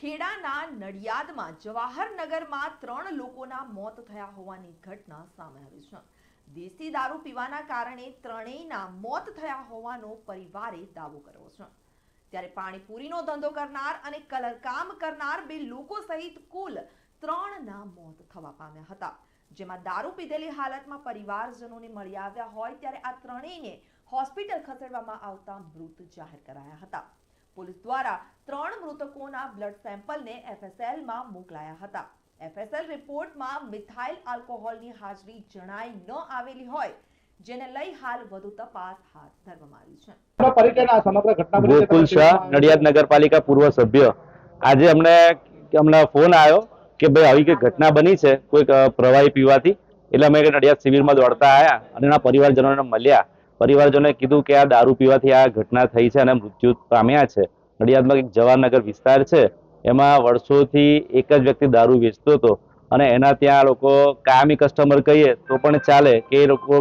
ખેડાના નડિયાદમાં જવાહરનગરમાં ત્રણ લોકોના મોત થયા હોવાની ઘટના સામે આવી છે. દેશી દારૂ પીવાના કારણે ત્રણેયના મોત થયા હોવાનો પરિવારે દાવો કર્યો છે. ત્યારે પાણીપુરીનો ધંધો કરનાર અને કલરકામ કરનાર બે લોકો સહિત કુલ ત્રણના મોત થવા પામ્યા હતા. જેમાં દારૂ પીધેલી હાલતમાં પરિવારજનોને મળી આવ્યા હોય ત્યારે આ ત્રણેયને હોસ્પિટલ ખસેડવામાં આવતા મૃત જાહેર કરાયા હતા. પોલીસ દ્વારા ત્રણ મૃતકોના બ્લડ સેમ્પલને એફએસએલમાં મોકલાયા હતા. એફએસએલ રિપોર્ટમાં મિથાઇલ આલ્કોહોલની હાજરી જણાઈ ન આવેલી હોય જેને લઈ હાલ વધુ તપાસ હાથ ધરવામાં આવી છે. ગોકુલ શાહ નડિયાદ નગરપાલિકા પૂર્વ સભ્ય. આજે અમને અમને ફોન આવ્યો કે ભાઈ આવી કઈ ઘટના બની છે કોઈક પ્રવાહી પીવાથી. એટલે અમે નડિયાદ શિબિરમાં દોડતા આવ્યા અને એના પરિવારજનોને મળ્યા. પરિવારજનોએ કીધું કે આ દારૂ પીવાથી આ ઘટના થઈ છે અને મૃત્યુ પામ્યા છે. નડિયાદમાં એક જવાહરનગર વિસ્તાર છે, એમાં વર્ષોથી એક જ વ્યક્તિ દારૂ વેચતો હતો અને એના ત્યાં લોકો કાયમી કસ્ટમર કહીએ તો પણ ચાલે કે એ લોકો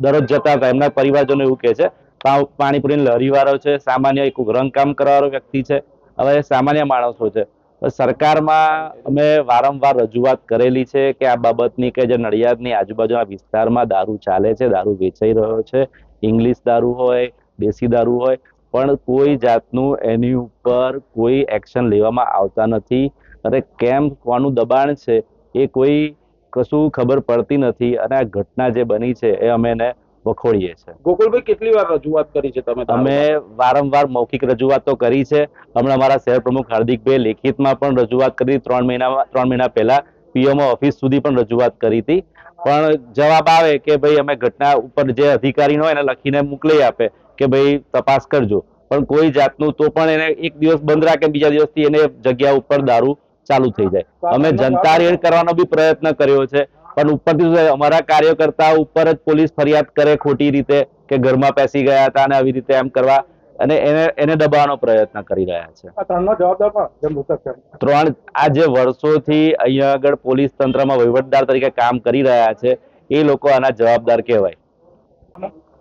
દરરોજ જતા હતા. એમના પરિવારજનો એવું કહે છે પાણીપુરીની લરીવાળો છે, સામાન્ય એક રંગકામ કરવાવાળો વ્યક્તિ છે, હવે સામાન્ય માણસો છે. સરકારમાં અમે વારંવાર રજૂઆત કરેલી છે કે આ બાબતની કે જે નડિયાદની આજુબાજુના વિસ્તારમાં દારૂ ચાલે છે, દારૂ વેચાઈ રહ્યો છે, ઇંગ્લિશ દારૂ હોય, દેશી દારૂ હોય, પણ કોઈ જાતનું એની ઉપર કોઈ એક્શન લેવામાં આવતા નથી. અને કેમ કોનું દબાણ છે એ કોઈ કશું ખબર પડતી નથી અને આ ઘટના જે બની છે એ અમે એને વખોડીએ છીએ ગોકુલભાઈ કેટલી વાર રજૂઆત કરી છે તમે અમે વારંવાર મૌખિક રજૂઆતો કરી છે. હમણાં અમારા શહેર પ્રમુખ હાર્દિકભાઈ લેખિતમાં પણ રજૂઆત કરી. ત્રણ મહિનામાં ત્રણ મહિના પહેલા પીએમઓ ઓફિસ સુધી પણ રજૂઆત કરી હતી. પણ જવાબ આવે કે ભાઈ અમે ઘટના ઉપર જે અધિકારીનો હોય એને લખીને મોકલી આપે કે ભાઈ તપાસ કરજો. પણ કોઈ જાતનું તો પણ એને એક દિવસ બંધ રાખે બીજા દિવસથી એને જગ્યા ઉપર દારૂ ચાલુ થઈ જાય. અમે જનતા રેડ કરવાનો બી પ્રયત્ન કર્યો છે. પણ ઉપરથી અમારા કાર્યકર્તા ઉપર જ પોલીસ ફરિયાદ કરે ખોટી રીતે કે ઘરમાં પેસી ગયા હતા અને આવી રીતે એમ કરવા અને એને એને દબાવવાનો પ્રયત્ન કરી રહ્યા છે. ત્રણ આ જે વર્ષોથી અહીંયા આગળ પોલીસ તંત્રમાં વહીવટદાર તરીકે કામ કરી રહ્યા છે એ લોકો આના જવાબદાર કહેવાય.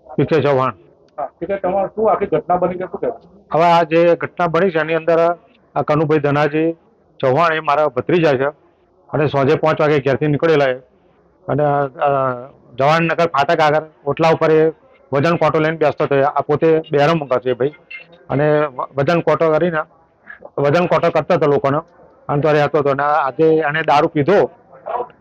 P K Chauhan. હા ઠીક છે તમારે શું આખી ઘટના બની છે શું કહેવું હવે આ જે ઘટના બની છે એની અંદર આ કનુભાઈ ધનાજી ચૌહાણ એ મારા ભત્રીજા છે અને સાંજે પાંચ વાગે ઘેરથી નીકળેલા અને જવાહરનગર ફાટક આગળ ઓટલા ઉપર એ વજન કોટો લઈને બેસતો હતો. આ પોતે બેરો મંગાવતો એ ભાઈ. અને વજન કોટો કરીને, વજન કોટો કરતો હતો લોકોનો. અને તો રહેતો હતો. અને આજે એને દારૂ પીધો.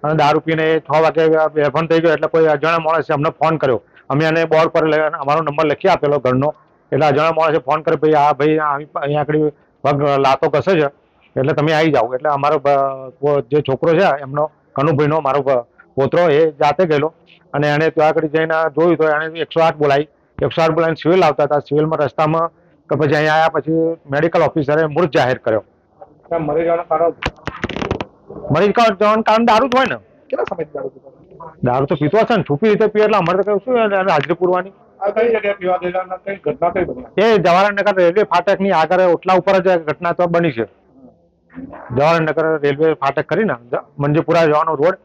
અને દારૂ પીને છ વાગે બેફોન થઈ ગયો. એટલે કોઈ અજાણ્યા માણસે અમને ફોન કર્યો. અમે એને બોર્ડ પર અમારો નંબર લખી આપેલો ઘરનો. એટલે અજાણ્યા માણસે ફોન કર્યો, ભાઈ, આ ભાઈ અહીંયા આગળ પગ લાતો કસે છે. એટલે તમે આવી જાઓ. એટલે અમારો જે છોકરો છે, એમનો કનુભાઈનો, મારો પોતરો એ જાતે ગયેલો. અને એને ત્યાં આગળ જઈને જોયું તો એને એકસો આઠ બોલાવી. એકસો આઠ બોલાવીને સિવિલ આવતા હતા. સિવિલમાં રસ્તામાં કે પછી અહીંયા આવ્યા પછી મેડિકલ ઓફિસરે મૃત જાહેર કર્યો. મરી જવાનું કારણ? મરી જવાનું કારણ દારૂ જ હોય ને. કેટલા સમય દારૂ દારૂ તો પીતો હશે ને. છુપી રીતે પીએ એટલે અમારે તો કહ્યું શું એને હાજરી પૂરવાની. એ જવાહરનગર રેલવે ફાટકની આગળ ઓટલા ઉપર જ ઘટના તો બની છે. જવાહરનગર રેલવે ફાટક કરીને મંજીપુરા જવાનો રોડ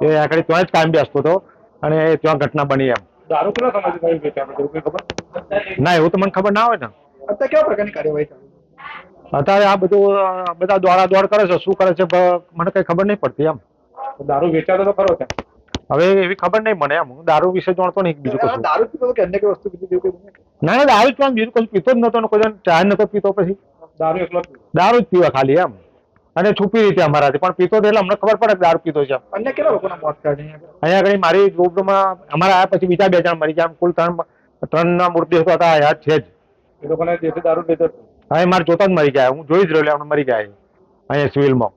એ આગળ ત્યાં જ કાયમ બેસતો હતો અને એ ત્યાં ઘટના બની એમ. ના એવું તો મને ખબર ના હોય ને. અત્યારે કેવા પ્રકારની કાર્યવાહી અત્યારે આ બધું બધા દોડા દોડ કરે છે શું કરે છે મને કઈ ખબર નહીં પડતી એમ. દારૂ વેચાતો તો ખરો હવે એવી ખબર નહીં મને એમ. હું દારૂ વિશે જાણતો નહીં બીજું કશું. દારૂ પીતો કે અન્ય કઈ વસ્તુ પીતી ના ના દારૂ જ પણ બીજું કશું પીતો જ નતો કોઈ ચા નતો પીતો પછી. દારૂ એકલો દારૂ જ પીવા ખાલી એમ. અને છુપી રીતે અમારાથી. પણ પીતો એટલે અમને ખબર પડે કે દારૂ પીતો છે. અને અન્ય કેટલા લોકોના મોત થયા અહીંયા આગળ? મારી ગ્રુપમાં અમારા આયા પછી બીજા બે જણ મરી ગયા. કુલ ત્રણ ત્રણના મૃત્યુ હતા યાદ છે જ. એ લોકોને જેથી દારૂ પીતો હા એ મારે જોતા જ મરી ગયા. હું જોઈ જ રહ્યો એમને મરી ગયા અહીંયા સિવિલમાં.